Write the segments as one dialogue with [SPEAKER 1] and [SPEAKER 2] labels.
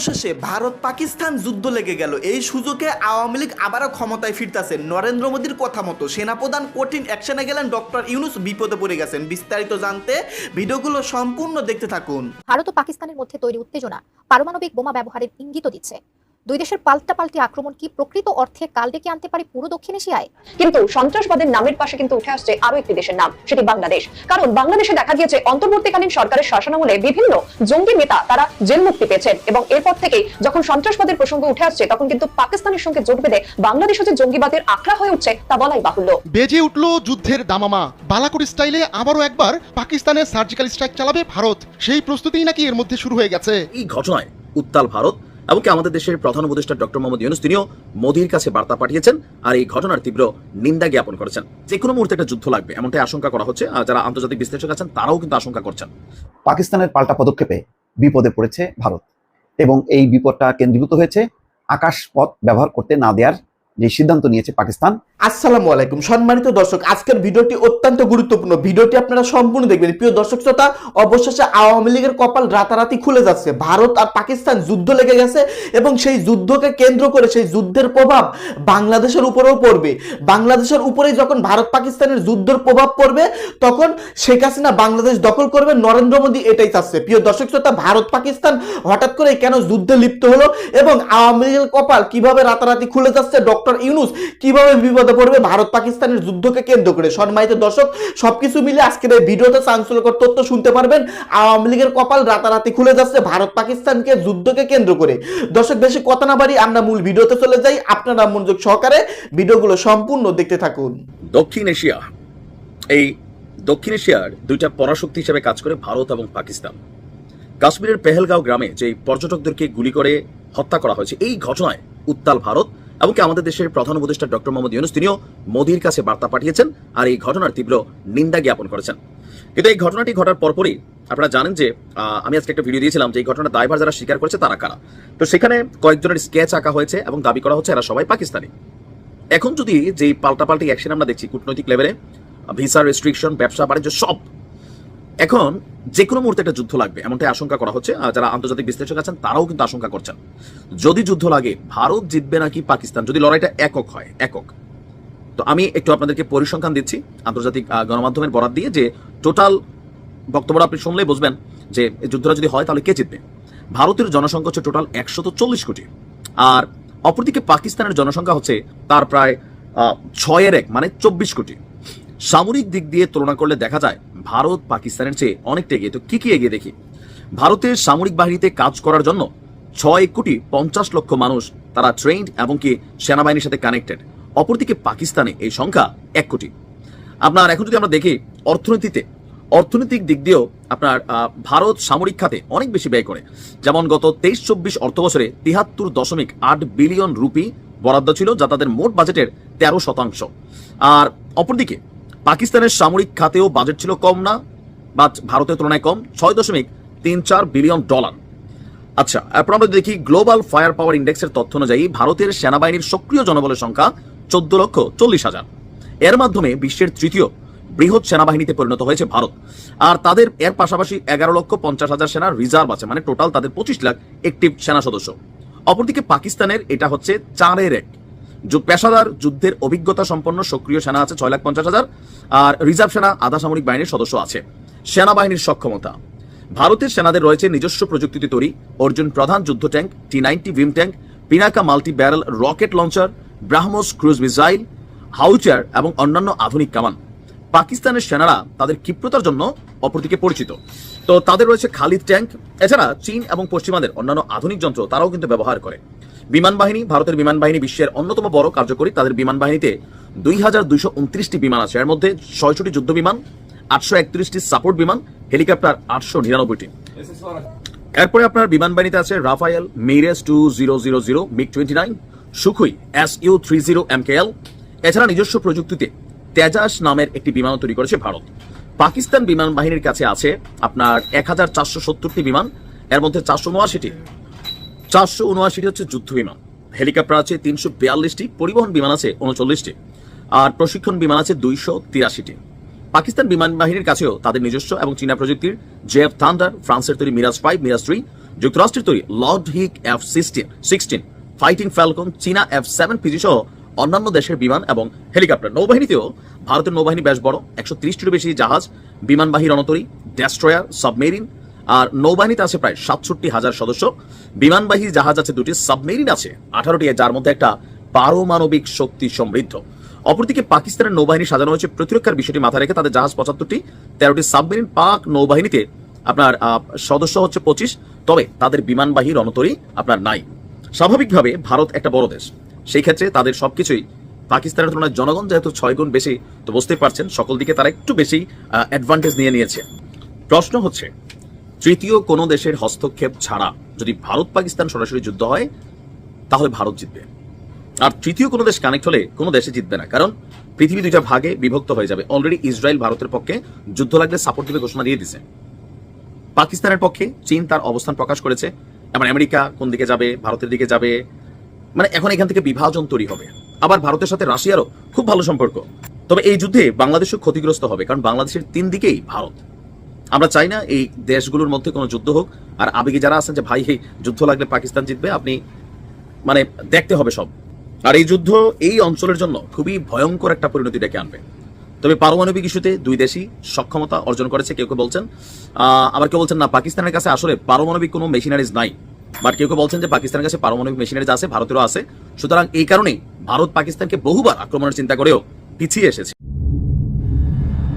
[SPEAKER 1] অবশেষে ভারত পাকিস্তান যুদ্ধ লেগে গেল এই সুযোগে আওয়ামী লীগ আবারও ক্ষমতায় ফিরতেছে নরেন্দ্র মোদীর কথা মতো সেনাপ্রধান কঠিন অ্যাকশনে গেলেন ডক্টর ইউনুস বিপদে পড়ে গেছেন বিস্তারিত জানতে ভিডিওগুলো সম্পূর্ণ দেখতে থাকুন
[SPEAKER 2] ভারত ও পাকিস্তানের মধ্যে তৈরি উত্তেজনা পারমাণবিক বোমা ব্যবহারের ইঙ্গিত দিচ্ছে দুই দেশের পাল্টাপাল্টি আক্রমণ কি প্রকৃত অর্থে কাল ডেকে আনতে পারে পুরো দক্ষিণ এশিয়ায়
[SPEAKER 3] কিন্তু সন্ত্রাসবাদের নামের পাশে কিন্তু উঠে আসছে আরো একটি দেশের নাম সেটি বাংলাদেশ কারণ বাংলাদেশে দেখা গিয়েছে অন্তর্বর্তীকালীন সরকারের শাসনামলে বিভিন্ন জঙ্গি নেতা তারা জেল মুক্তি পেয়েছেন এবং এরপর থেকে যখন সন্ত্রাসবাদের প্রসঙ্গ উঠে আসছে তখন কিন্তু পাকিস্তানের সঙ্গে জোট বেঁধে বাংলাদেশও যে জঙ্গিবাদের আখড়া হয়ে উঠছে তা বলাই বাহুল্য
[SPEAKER 4] বেজে উঠল যুদ্ধের দামামা বালাকুর স্টাইলে আবারও একবার পাকিস্তানের সার্জিক্যাল স্ট্রাইক চালাবে ভারত সেই প্রস্তুতি নাকি এর মধ্যে শুরু হয়ে গেছে
[SPEAKER 5] এই ঘটনায় উত্তাল ভারত এমনকি আমাদের দেশের প্রধান উপদেষ্টা ডক্টর মোহাম্মদ ইউনুস তিনিও মোদির কাছে বার্তা পাঠিয়েছেন আর এই ঘটনার তীব্র নিন্দা জ্ঞাপন করেছেন যে কোনো মুহূর্তে একটা যুদ্ধ লাগবে এমনটাই আশঙ্কা করা হচ্ছে আর যারা আন্তর্জাতিক বিশ্লেষক আছেন তারাও কিন্তু আশঙ্কা করছেন
[SPEAKER 6] পাকিস্তানের পাল্টা পদক্ষেপে বিপদে পড়েছে ভারত এবং এই বিপদটা কেন্দ্রীভূত হয়েছে আকাশ পথ ব্যবহার করতে না দেওয়ার যে সিদ্ধান্ত নিয়েছে পাকিস্তান
[SPEAKER 1] আসসালামু আলাইকুম সম্মানিত দর্শক আজকের ভিডিওটি অত্যন্ত গুরুত্বপূর্ণ ভিডিওটি আপনারা সম্পূর্ণ দেখবেন প্রিয় দর্শক শ্রোতা অবশেষে আওয়ামী লীগের কপাল রাতারাতি খুলে যাচ্ছে ভারত আর পাকিস্তান যুদ্ধ লেগে গেছে এবং সেই যুদ্ধকে কেন্দ্র করে সেই যুদ্ধের প্রভাব বাংলাদেশের উপরেও পড়বে বাংলাদেশের উপরেই যখন ভারত পাকিস্তানের যুদ্ধের প্রভাব পড়বে তখন শেখ হাসিনা বাংলাদেশ দখল করবে নরেন্দ্র মোদী এটাই চাচ্ছে প্রিয় দর্শক শ্রোতা ভারত পাকিস্তান হঠাৎ করে কেন যুদ্ধে লিপ্ত হলো এবং আওয়ামী লীগের কপাল কিভাবে রাতারাতি খুলে যাচ্ছে ডক্টর ডক্টর ইউনুস কিভাবে বিপদে পড়বে ভারত পাকিস্তানের যুদ্ধকে কেন্দ্র করে সম্মানিত দর্শক সবকিছু মিলে আজকের এই ভিডিওতে চাঞ্চল্যকর তথ্য শুনতে পারবেন আওয়ামী লীগের কপাল রাতারাতি খুলে যাচ্ছে ভারত পাকিস্তানকে যুদ্ধকে কেন্দ্র করে দর্শক বেশি কথা না বাড়ি আমরা মূল ভিডিওতে চলে যাই আপনারা মনোযোগ সহকারে ভিডিওগুলো সম্পূর্ণ দেখতে থাকুন
[SPEAKER 5] দক্ষিণ এশিয়া এই দক্ষিণ এশিয়ার দুইটা পরাশক্তি হিসেবে কাজ করে ভারত এবং পাকিস্তান কাশ্মীরের পেহেলগাঁও গ্রামে যে পর্যটকদেরকে গুলি করে হত্যা করা হয়েছে এই ঘটনায় উত্তাল ভারত এমনকি আমাদের দেশের প্রধান উপদেষ্টা ডক্টর মোহাম্মদ ইউনুস তিনিও মোদীর কাছে বার্তা পাঠিয়েছেন আর এই ঘটনার তীব্র নিন্দা জ্ঞাপন করেছেন কিন্তু এই ঘটনাটি ঘটার পরপরই আপনারা জানেন যে আমি আজকে একটা ভিডিও দিয়েছিলাম যে এই ঘটনা দায়ভার যারা স্বীকার করেছে তারা কারা তো সেখানে কয়েকজনের স্কেচ আঁকা হয়েছে এবং দাবি করা হচ্ছে এরা সবাই পাকিস্তানি এখন যদি যে পাল্টাপাল্টি অ্যাকশন আমরা দেখছি কূটনৈতিক লেভেলে ভিসা রেস্ট্রিকশন ব্যবসা বাণিজ্য সব এখন যে কোনো মুহূর্তে একটা যুদ্ধ লাগবে এমনটাই আশঙ্কা করা হচ্ছে যারা আন্তর্জাতিক বিশ্লেষক আছেন তারাও কিন্তু আশঙ্কা করছেন যদি যুদ্ধ লাগে ভারত জিতবে নাকি পাকিস্তান যদি লড়াইটা একক হয় একক তো আমি একটু আপনাদেরকে পরিসংখ্যান দিচ্ছি আন্তর্জাতিক গণমাধ্যমের বরাদ দিয়ে যে টোটাল বক্তব্যটা আপনি শুনলেই বুঝবেন যে যুদ্ধটা যদি হয় তাহলে কে জিতবে ভারতের জনসংখ্যা হচ্ছে টোটাল একশত চল্লিশ কোটি আর অপরদিকে পাকিস্তানের জনসংখ্যা হচ্ছে তার প্রায় ছয়ের এক মানে চব্বিশ কোটি সামরিক দিক দিয়ে তুলনা করলে দেখা যায় ভারত পাকিস্তানের চেয়ে অনেকটা এগিয়ে তো কি কি এগিয়ে দেখি ভারতের সামরিক বাহিনীতে কাজ করার জন্য ছয় কোটি পঞ্চাশ লক্ষ মানুষ তারা ট্রেন্ড এবং কি সেনাবাহিনীর সাথে কানেক্টেড অপরদিকে পাকিস্তানে এই সংখ্যা এক কোটি আপনার এখন যদি আমরা দেখি অর্থনীতিতে অর্থনৈতিক দিক দিয়েও আপনার ভারত সামরিক খাতে অনেক বেশি ব্যয় করে যেমন গত তেইশ চব্বিশ অর্থ বছরে তিহাত্তর দশমিক আট বিলিয়ন রুপি বরাদ্দ ছিল যা তাদের মোট বাজেটের তেরো শতাংশ আর অপরদিকে পাকিস্তানের সামরিক খাতেও বাজেট ছিল কম না বা ভারতের তুলনায় কম ছয় দশমিক তিন চার বিলিয়ন ডলার আচ্ছা এরপর আমরা দেখি গ্লোবাল ফায়ার পাওয়ার ইন্ডেক্সের তথ্য অনুযায়ী ভারতের সেনাবাহিনীর সক্রিয় জনবলের সংখ্যা চোদ্দ লক্ষ চল্লিশ হাজার এর মাধ্যমে বিশ্বের তৃতীয় বৃহৎ সেনাবাহিনীতে পরিণত হয়েছে ভারত আর তাদের এর পাশাপাশি এগারো লক্ষ পঞ্চাশ হাজার সেনা রিজার্ভ আছে মানে টোটাল তাদের পঁচিশ লাখ একটি সেনা সদস্য অপরদিকে পাকিস্তানের এটা হচ্ছে চারের এক পেশাদার যুদ্ধের অভিজ্ঞতা সম্পন্ন সক্রিয় সেনা আছে ছয় লাখ পঞ্চাশ হাজার আর রিজার্ভ সেনা আধা সামরিক বাহিনীর সদস্য আছে সেনাবাহিনীর সক্ষমতা ভারতের সেনাদের রয়েছে নিজস্ব প্রযুক্তিতে তৈরি অর্জুন প্রধান যুদ্ধ tank T ninety Bhim tank Pinaka multi barrel rocket launcher BrahMos cruise missile howitzer এবং অন্যান্য আধুনিক কামান পাকিস্তানের সেনারা তাদের ক্ষিপ্রতার জন্য অপরদিকে পরিচিত তো তাদের রয়েছে খালিদ ট্যাঙ্ক এছাড়া চীন এবং পশ্চিমাদের অন্যান্য আধুনিক যন্ত্র তারাও কিন্তু ব্যবহার করে বিমান বাহিনী ভারতের বিমান বাহিনী বিশ্বের অন্যতম বড় কার্যকরী তাদের বিমান বাহিনীতে দুই হাজার দুইশো উনত্রিশটি বিমান আছে এর মধ্যে ছয়শটি যুদ্ধ বিমান আটশো একত্রিশটি সাপোর্ট বিমান হেলিকপ্টার আটশো নিরানব্বইটি এরপরে আপনার বিমান বাহিনীতে আছে Rafale Mirage two zero zero zero MiG twenty nine Sukhoi S U three zero M K L এছাড়া নিজস্ব প্রযুক্তিতে তেজাস নামের একটি বিমান তৈরি করেছে ভারত পাকিস্তান বিমান বাহিনীর কাছে আছে আপনার এক বিমান এর মধ্যে চারশো নয়াশিটি চারশো উনআশিটি হচ্ছে যুদ্ধ বিমান হেলিকপ্টার আছে তিনশো বিয়াল্লিশটি পরিবহন বিমান আছে উনচল্লিশটি আর প্রশিক্ষণ বিমান আছে দুইশো তিরাশিটি পাকিস্তান বিমান বাহিনীর কাছেও তাদের নিজস্ব এবং চীনা প্রযুক্তির জেফ থান্ডার ফ্রান্সের তৈরি মিরাজ ফাইভ মিরাজ থ্রি যুক্তরাষ্ট্রের তৈরি লর্ড হিক F sixteen sixteen fighting Falcon চীনা এফ সেভেন পিজি সহ অন্যান্য দেশের বিমান এবং হেলিকপ্টার নৌবাহিনীতেও ভারতের নৌবাহিনী বেশ বড় একশো তিরিশটিরও বেশি জাহাজ বিমানবাহী রণতরী ডেস্ট্রয়ার সাবমেরিন আর নৌবাহিনীতে আছে প্রায় সাতষট্টি হাজার সদস্য বিমানবাহী জাহাজ আছে দুটি সাবমেরিন আছে আঠারোটি যার মধ্যে একটা পারমাণবিক শক্তি সমৃদ্ধ অপরদিকে পাকিস্তানের নৌবাহিনী সাজানো হয়েছে প্রতিরক্ষার বিষয়টি মাথায় রেখে তাদের জাহাজ পঁচাত্তরটি তেরোটি সাবমেরিন পাক নৌবাহিনীতে আপনার সদস্য হচ্ছে পঁচিশ তবে তাদের বিমানবাহী রণতরী আপনার নাই স্বাভাবিকভাবে ভারত একটা বড় দেশ সেই ক্ষেত্রে তাদের সবকিছুই পাকিস্তানের তুলনায় জনগণ যেহেতু ছয় গুণ বেশি তো বুঝতেই পারছেন সকল দিকে তারা একটু বেশি অ্যাডভান্টেজ নিয়ে নিয়েছে প্রশ্ন হচ্ছে তৃতীয় কোনো দেশের হস্তক্ষেপ ছাড়া যদি ভারত পাকিস্তান সরাসরি যুদ্ধ হয় তাহলে ভারত জিতবে আর তৃতীয় কোনো দেশ কানেক্ট হলে কোনো দেশে জিতবে না কারণ পৃথিবী দুইটা ভাগে বিভক্ত হয়ে যাবে অলরেডি ইসরায়েল ভারতের পক্ষে যুদ্ধ লাগলে সাপোর্ট দিবে ঘোষণা দিয়ে দিছে পাকিস্তানের পক্ষে চীন তার অবস্থান প্রকাশ করেছে এবার আমেরিকা কোন দিকে যাবে ভারতের দিকে যাবে মানে এখন এখান থেকে বিভাজন তৈরি হবে আবার ভারতের সাথে রাশিয়ারও খুব ভালো সম্পর্ক তবে এই যুদ্ধে বাংলাদেশও ক্ষতিগ্রস্ত হবে কারণ বাংলাদেশের তিন দিকেই ভারত আমরা চাই না এই দেশগুলোর মধ্যে কোনো যুদ্ধ হোক আর আবেগে যারা আছেন যে ভাই যুদ্ধ লাগলে পাকিস্তান জিতবে আপনি মানে দেখতে হবে সব আর এই যুদ্ধ এই অঞ্চলের জন্য খুবই ভয়ঙ্কর একটা পরিণতি ডেকে আনবে তবে পারমাণবিক ইস্যুতে দুই দেশই সক্ষমতা অর্জন করেছে কেউ কেউ বলছেন আবার কেউ বলছেন না পাকিস্তানের কাছে আসলে পারমাণবিক কোনো মেশিনারিজ নাই বাট কেউ কেউ বলছেন যে পাকিস্তানের কাছে পারমাণবিক মেশিনারিজ আছে ভারতেরও আছে সুতরাং এই কারণেই ভারত পাকিস্তানকে বহুবার আক্রমণের চিন্তা করেও পিছিয়ে এসেছে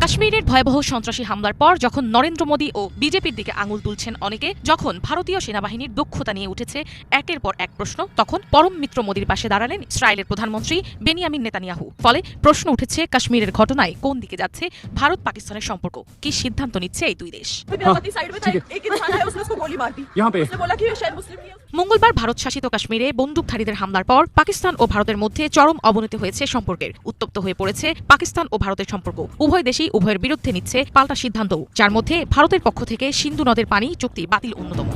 [SPEAKER 2] কাশ্মীরের ভয়াবহ সন্ত্রাসী হামলার পর যখন নরেন্দ্র মোদী ও বিজেপির দিকে আঙুল তুলছেন অনেকে যখন ভারতীয় সেনাবাহিনীর দক্ষতা নিয়ে উঠেছে একের পর এক প্রশ্ন তখন পরম মিত্র মোদীর পাশে দাঁড়ালেন ইসরায়েলের প্রধানমন্ত্রী বেনিয়ামিন নেতানিয়াহু ফলে প্রশ্ন উঠেছে কাশ্মীরের ঘটনায় কোন দিকে যাচ্ছে ভারত পাকিস্তানের সম্পর্ক কি সিদ্ধান্ত নিচ্ছে এই দুই দেশ হ্যাঁ। মঙ্গলবার ভারত শাসিত কাশ্মীরে বন্দুকধারীদের হামলার পর পাকিস্তান ও ভারতের মধ্যে চরম অবনতি হয়েছে সম্পর্কের উত্তপ্ত হয়ে পড়েছে পাকিস্তান ও ভারতের সম্পর্ক উভয় দেশই উভয়ের বিরুদ্ধে নিচ্ছে পাল্টা সিদ্ধান্ত যার মধ্যে ভারতের পক্ষ থেকে সিন্ধু নদের পানি চুক্তি বাতিল অন্যতম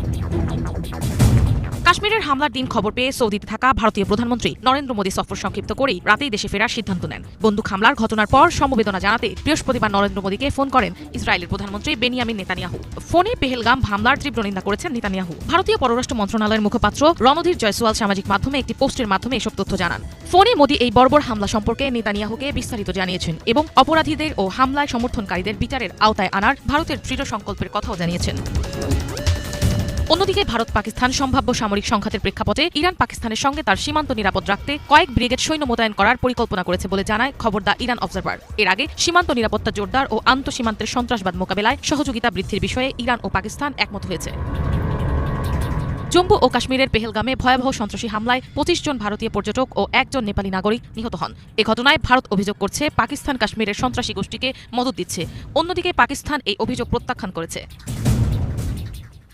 [SPEAKER 2] কাশ্মীরের হামলার দিন খবর পেয়ে সৌদিতে থাকা ভারতীয় প্রধানমন্ত্রী নরেন্দ্র মোদী সফর সংক্ষিপ্ত করেই রাতেই দেশে ফেরার সিদ্ধান্ত নেন বন্দুক হামলার ঘটনার পর সমবেদনা জানাতে বৃহস্পতিবার নরেন্দ্র মোদীকে ফোন করেন ইসরায়েলের প্রধানমন্ত্রী বেনিয়ামিন নেতানিয়াহু ফোনে পেহেলগাম হামলার তীব্র নিন্দা করেছেন নেতানিয়াহু ভারতীয় পররাষ্ট্র মন্ত্রণালয়ের মুখপাত্র রণধীর জয়সওয়াল সামাজিক মাধ্যমে একটি পোস্টের মাধ্যমে এসব তথ্য জানান ফোনে মোদী এই বর্বর হামলা সম্পর্কে নেতানিয়াহুকে বিস্তারিত জানিয়েছেন এবং অপরাধীদের ও হামলায় সমর্থনকারীদের বিচারের আওতায় আনার ভারতের দৃঢ় সংকল্পের কথাও জানিয়েছেন অন্যদিকে ভারত পাকিস্তান সম্ভাব্য সামরিক সংঘাতের প্রেক্ষাপটে ইরান পাকিস্তানের সঙ্গে তার সীমান্ত নিরাপদ রাখতে কয়েক ব্রিগেড সৈন্য মোতায়েন করার পরিকল্পনা করেছে বলে জানায় খবর দা ইরান অবজারভার এর আগে সীমান্ত নিরাপত্তা জোরদার ও আন্তঃসীমান্তের সন্ত্রাসবাদ মোকাবেলায় সহযোগিতা বৃদ্ধির বিষয়ে ইরান ও পাকিস্তান একমত হয়েছে জম্মু ও কাশ্মীরের পেহেলগামে ভয়াবহ সন্ত্রাসী হামলায় পঁচিশ জন ভারতীয় পর্যটক ও একজন নেপালি নাগরিক নিহত হন এ ঘটনায় ভারত অভিযোগ করছে পাকিস্তান কাশ্মীরের সন্ত্রাসী গোষ্ঠীকে মদত দিচ্ছে অন্যদিকে পাকিস্তান এই অভিযোগ প্রত্যাখ্যান করেছে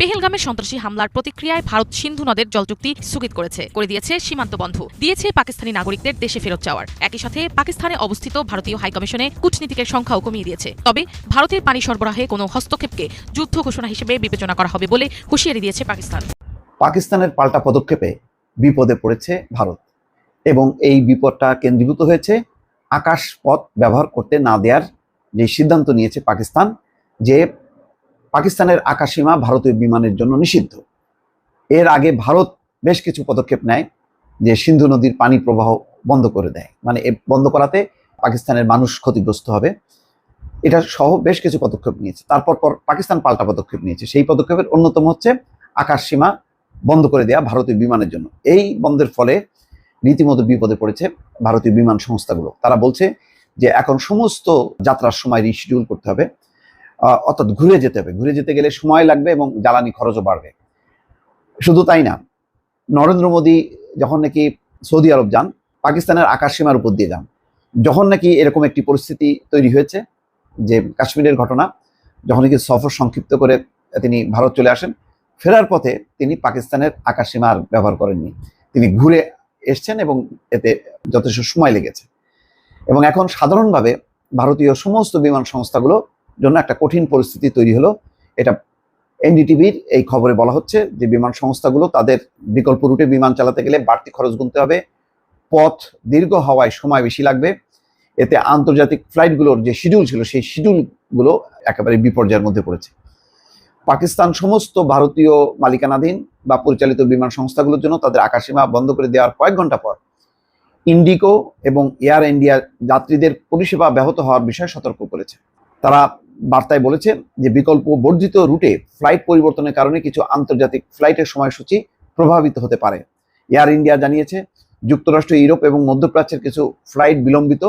[SPEAKER 2] পেহেলগামের সন্ত্রাসী হামলার প্রতিক্রিয়ায় ভারত সিন্ধু নদের জল চুক্তি স্থগিত করেছে করে দিয়েছে সীমান্ত বন্ধ দিয়েছে পাকিস্তানি নাগরিকদের দেশে ফেরত যাওয়ার একই সাথে পাকিস্তানে অবস্থিত ভারতীয় হাইকমিশনে কূটনীতিকের সংখ্যাও কমিয়ে দিয়েছে তবে ভারতের পানি সরবরাহে কোনো হস্তক্ষেপকে যুদ্ধ ঘোষণা হিসেবে বিবেচনা করা হবে বলে হুঁশিয়ারি দিয়েছে পাকিস্তান
[SPEAKER 6] পাকিস্তানের পাল্টা পদক্ষেপে বিপদে পড়েছে ভারত এবং এই বিপদটা কেন্দ্রীভূত হয়েছে আকাশ পথ ব্যবহার করতে না দেওয়ার যে সিদ্ধান্ত নিয়েছে পাকিস্তান যে পাকিস্তানের আকাশসীমা ভারতীয় বিমানের জন্য নিষিদ্ধ এর আগে ভারত বেশ কিছু পদক্ষেপ নেয় যে সিন্ধু নদীর পানি প্রবাহ বন্ধ করে দেয় মানে বন্ধ করাতে পাকিস্তানের মানুষ ক্ষতিগ্রস্ত হবে এটা সহ বেশ কিছু পদক্ষেপ নিয়েছে তারপর পর পাকিস্তান পাল্টা পদক্ষেপ নিয়েছে সেই পদক্ষেপের অন্যতম হচ্ছে আকাশসীমা বন্ধ করে দেওয়া ভারতীয় বিমানের জন্য এই বন্ধের ফলে রীতিমতো বিপদে পড়েছে ভারতীয় বিমান সংস্থাগুলো তারা বলছে যে এখন সমস্ত যাত্রার সময় রিশিডিউল করতে হবে অর্থাৎ ঘুরে যেতে হবে ঘুরে যেতে গেলে সময় লাগবে এবং জ্বালানি খরচও বাড়বে শুধু তাই না নরেন্দ্র মোদী যখন নাকি সৌদি আরব যান পাকিস্তানের আকাশ সীমার উপর দিয়ে যান যখন নাকি এরকম একটি পরিস্থিতি তৈরি হয়েছে যে কাশ্মীরের ঘটনা যখন নাকি সফর সংক্ষিপ্ত করে তিনি ভারত চলে আসেন ফেরার পথে তিনি পাকিস্তানের আকাশ সীমা আর ব্যবহার করেননি তিনি ঘুরে এসছেন এবং এতে যথেষ্ট সময় লেগেছে এবং এখন সাধারণভাবে ভারতীয় সমস্ত বিমান সংস্থাগুলো জন্য একটা কঠিন পরিস্থিতি তৈরি হলো এটা এনডিটিভির এই খবরে বলা হচ্ছে যে বিমান সংস্থাগুলো তাদের বিকল্প রুটে বিমান চালাতে গেলে বাড়তি খরচ গুনতে হবে পথ দীর্ঘ হওয়ায় সময় বেশি লাগবে এতে আন্তর্জাতিক ফ্লাইটগুলোর যে শিডিউল ছিল সেই শিডিউলগুলো একেবারে বিপর্যয়ের মধ্যে পড়েছে পাকিস্তান সমস্ত ভারতীয় মালিকানাধীন বা পরিচালিত বিমান সংস্থাগুলোর জন্য তাদের আকাশসীমা বন্ধ করে দেওয়ার কয়েক ঘন্টা পর ইন্ডিগো এবং এয়ার ইন্ডিয়া যাত্রীদের পরিষেবা ব্যাহত হওয়ার বিষয়ে সতর্ক করেছে তারা বার্তায় বলেছে যে বিকল্প বর্ধিত রুটে ফ্লাইট পরিবর্তনের কারণে কিছু আন্তর্জাতিক ফ্লাইটের সময়সূচি প্রভাবিত হতে পারে এয়ার ইন্ডিয়া জানিয়েছে যুক্তরাষ্ট্র ইউরোপ এবং মধ্যপ্রাচ্যের কিছু ফ্লাইট বিলম্বিত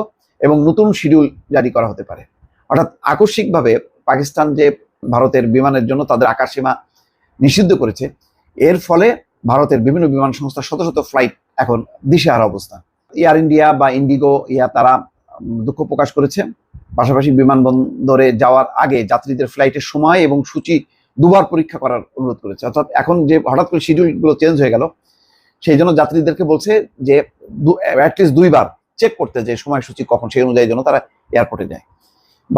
[SPEAKER 6] এবং নতুন শিডিউল জারি করা হতে পারে অর্থাৎ আকস্মিকভাবে পাকিস্তান যে ভারতের বিমানের জন্য তাদের আকাশসীমা নিষিদ্ধ করেছে এর ফলে ভারতের বিভিন্ন বিমান সংস্থা শত শত ফ্লাইট এখন দিশেহারা অবস্থা এয়ার ইন্ডিয়া বা ইন্ডিগো ইয়া তারা দুঃখ প্রকাশ করেছে পাশাপাশি বিমানবন্দরে যাওয়ার আগে যাত্রীদের ফ্লাইটের সময় এবং সূচি দুবার পরীক্ষা করার অনুরোধ করেছে অর্থাৎ এখন যে হঠাৎ করে শিডিউলগুলো চেঞ্জ হয়ে গেল সেই জন্য যাত্রীদেরকে বলছে যে অ্যাটলিস্ট দুইবার চেক করতে যে সময়সূচি কখন সেই অনুযায়ী যেন তারা এয়ারপোর্টে যায়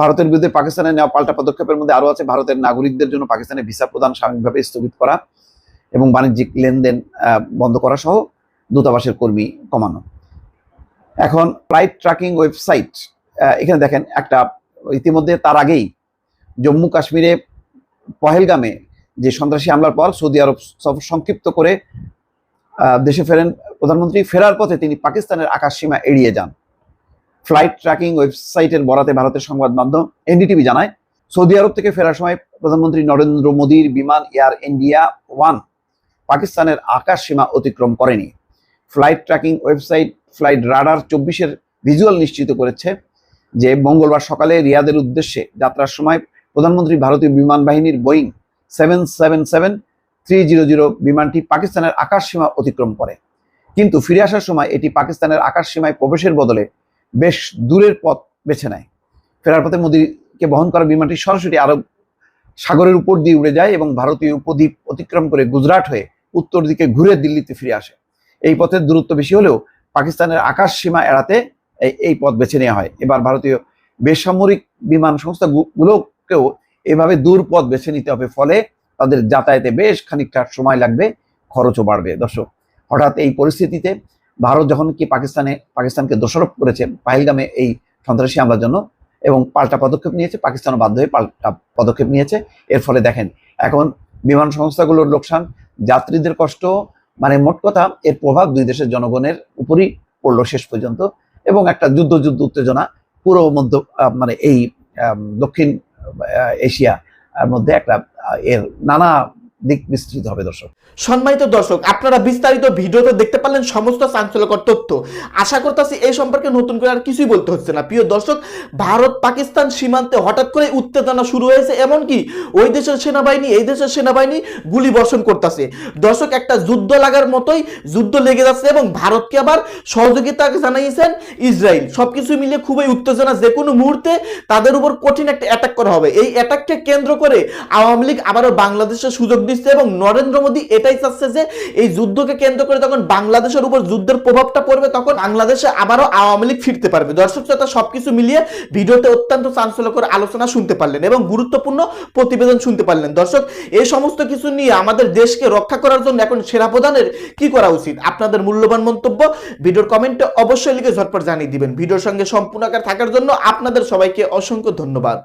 [SPEAKER 6] ভারতের বিরুদ্ধে পাকিস্তানের নেওয়া পাল্টা পদক্ষেপের মধ্যে আরও আছে ভারতের নাগরিকদের জন্য পাকিস্তানে ভিসা প্রদান স্বাভাবিকভাবে স্থগিত করা এবং বাণিজ্যিক লেনদেন বন্ধ করা সহ দূতাবাসের কর্মী কমানো এখন ফ্লাইট ট্র্যাকিং ওয়েবসাইট এখানে দেখেন একটা ইতিমধ্যে তার আগেই জম্মু কাশ্মীরে পহেলগামে যে সন্ত্রাসী হামলার পর সৌদি আরব সফর সংক্ষিপ্ত করে দেশে ফেরেন প্রধানমন্ত্রী ফেরার পথে তিনি পাকিস্তানের আকাশ সীমা এড়িয়ে যান ফ্লাইট ট্র্যাকিং ওয়েবসাইটের বরাতে ভারতের সংবাদ মাধ্যম এনডিটিভি জানায় সৌদি আরব থেকে ফেরার সময় প্রধানমন্ত্রী নরেন্দ্র মোদীর বিমান এয়ার ইন্ডিয়া ওয়ান পাকিস্তানের আকাশ সীমা অতিক্রম করেনি flight tracking website flight radar চব্বিশের ভিজুয়াল নিশ্চিত করেছে যে মঙ্গলবার সকালে রিয়াদের উদ্দেশ্যে যাত্রার সময় প্রধানমন্ত্রী ভারতীয় বিমান বাহিনীর Boeing seven seven seven three zero zero বিমানটি পাকিস্তানের আকাশ সীমা অতিক্রম করে কিন্তু ফিরে আসার সময় এটি পাকিস্তানের আকাশ সীমায় প্রবেশের বদলে বেশ দূরের পথ বেছে নেয় ফেরার পথে মোদীকে বহন করা বিমানটি সরাসরি আরব সাগরের উপর দিয়ে উড়ে যায় এবং ভারতীয় উপদ্বীপ অতিক্রম করে গুজরাট হয়ে উত্তর দিকে ঘুরে দিল্লিতে ফিরে আসে এই পথের দূরত্ব বেশি হলেও পাকিস্তানের আকাশ সীমা এড়াতে এই পথ বেছে নেওয়া হয় এবার ভারতীয় বেসামরিক বিমান সংস্থাগুলোকেও এভাবে দূর পথ বেছে নিতে হবে ফলে তাদের যাতায়াতে বেশ খানিকটা সময় লাগবে খরচও বাড়বে দর্শক হঠাৎ এই পরিস্থিতিতে ভারত যখন কি পাকিস্তানে পাকিস্তানকে দোষারোপ করেছে পাহিলগামে এই সন্ত্রাসী হামলার জন্য এবং পাল্টা পদক্ষেপ নিয়েছে পাকিস্তানও বাধ্য হয়ে পাল্টা পদক্ষেপ নিয়েছে এর ফলে দেখেন এখন বিমান সংস্থাগুলোর লোকসান যাত্রীদের কষ্ট মানে মোট কথা এর প্রভাব দুই দেশের জনগণের উপরই পড়লো শেষ পর্যন্ত এবং একটা যুদ্ধ যুদ্ধ উত্তেজনা পুরো মধ্য মানে এই দক্ষিণ এশিয়া মধ্যে একটা এর নানা দিক বিস্তৃত হবে দর্শক
[SPEAKER 1] সম্মানিত দর্শক আপনারা বিস্তারিত ভিডিওতে দেখতে পারলেন সমস্ত চাঞ্চল্যকর তথ্য আশা করতেছি এই সম্পর্কে নতুন করে আর কিছুই বলতে হচ্ছে না প্রিয় দর্শক ভারত পাকিস্তান সীমান্তে হঠাৎ করে উত্তেজনা শুরু হয়েছে এমনকি ওই দেশের সেনাবাহিনী এই দেশের সেনাবাহিনী গুলি বর্ষণ করতেছে দর্শক একটা যুদ্ধ লাগার মতোই যুদ্ধ লেগে যাচ্ছে এবং ভারতকে আবার সহযোগিতা জানাইছেন ইসরায়েল সবকিছু মিলে খুবই উত্তেজনা যে কোনো মুহূর্তে তাদের উপর কঠিন একটা অ্যাটাক করা হবে এই অ্যাটাককে কেন্দ্র করে আওয়ামী লীগ আবারও বাংলাদেশের সুযোগ দিচ্ছে এবং নরেন্দ্র মোদী এটাই চাচ্ছে যে এই যুদ্ধকে কেন্দ্র করে যখন বাংলাদেশের উপর যুদ্ধের প্রভাবটা পড়বে তখন বাংলাদেশে আবারও আওয়ামী লীগ ফিরতে পারবে দর্শক শ্রোতা সবকিছু মিলিয়ে ভিডিওতে অত্যন্ত চাঞ্চল্যকর আলোচনা শুনতে পারলেন এবং গুরুত্বপূর্ণ প্রতিবেদন শুনতে পারলেন দর্শক এই সমস্ত কিছু নিয়ে আমাদের দেশকে রক্ষা করার জন্য এখন সেরা প্রদানের কি করা উচিত আপনাদের মূল্যবান মন্তব্য ভিডিওর কমেন্টে অবশ্যই লিখে ঝটপট জানিয়ে দিবেন ভিডিওর সঙ্গে সম্পূর্ণ থাকার জন্য আপনাদের সবাইকে অসংখ্য ধন্যবাদ